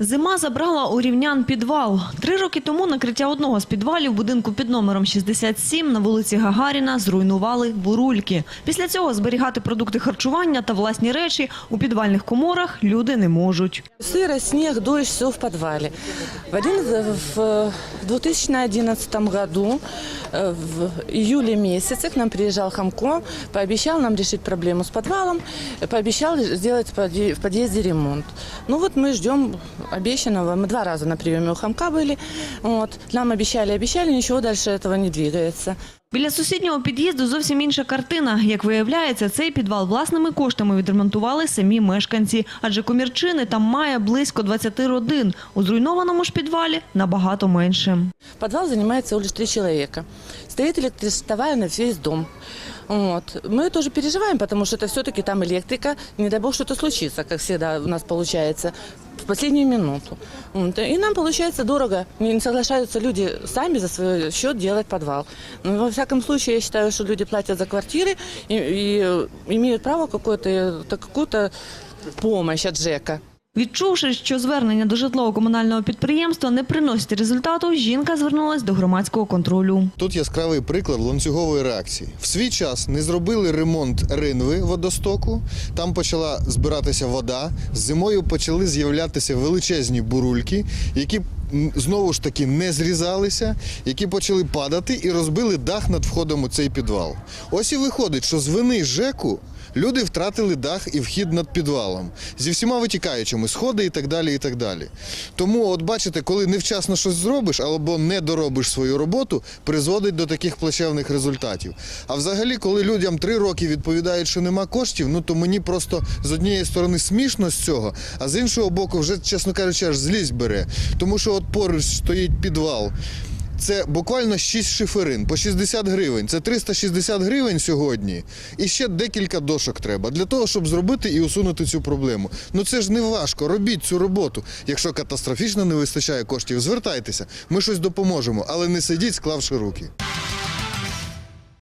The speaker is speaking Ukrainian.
Зима забрала у рівнян підвал. Три роки тому накриття одного з підвалів будинку під номером 67 на вулиці Гагаріна зруйнували бурульки. Після цього зберігати продукти харчування та власні речі у підвальних коморах люди не можуть. Сыро, снег, дождь, все в подвале. В, один, в 2011 году, э, в июле месяце, к нам приезжал Хамко, пообещал нам решить проблему с подвалом, пообещал сделать в поди- в подъезде ремонт. Ну вот мы ждем обещанного. Мы два раза на приеме у Хамка были. Вот. Нам обещали, обещали, ничего дальше этого не двигается. Біля сусіднього під'їзду зовсім інша картина. Як виявляється, цей підвал власними коштами відремонтували самі мешканці, адже комірчини там має близько 20 родин. У зруйнованому ж підвалі набагато менше. Подвал занимает всего лишь три человека. Стоит электростовая на весь дом. Вот. Мы тоже переживаем, потому что это все-таки там электрика. Не дай бог что-то случится, как всегда у нас получается, в последнюю минуту. Вот. И нам получается дорого. Не соглашаются люди сами за свой счет делать подвал. Но во всяком случае, я считаю, что люди платят за квартиры и, и э, имеют право какую-то какую-то помощь от ЖЭКа. Відчувши, що звернення до житлово-комунального підприємства не приносять результату, жінка звернулась до громадського контролю. Тут яскравий приклад ланцюгової реакції. В свій час не зробили ремонт ринви водостоку, там почала збиратися вода. Зимою почали з'являтися величезні бурульки, які знову ж таки не зрізалися, які почали падати і розбили дах над входом у цей підвал. Ось і виходить, що з вини ЖЕКу люди втратили дах і вхід над підвалом зі всіма витікаючими, сходи і так далі. і так далі. Тому, от бачите, коли невчасно щось зробиш або не доробиш свою роботу, призводить до таких плачевних результатів. А взагалі, коли людям три роки відповідають, що нема коштів, ну то мені просто з однієї сторони смішно з цього, а з іншого боку, вже, чесно кажучи, аж злість бере. Тому що от поруч стоїть підвал. Це буквально 6 шиферин по 60 гривень. Це 360 гривень сьогодні. І ще декілька дошок треба для того, щоб зробити і усунути цю проблему. Ну це ж не важко. Робіть цю роботу. Якщо катастрофічно не вистачає коштів, звертайтеся. Ми щось допоможемо, але не сидіть, склавши руки.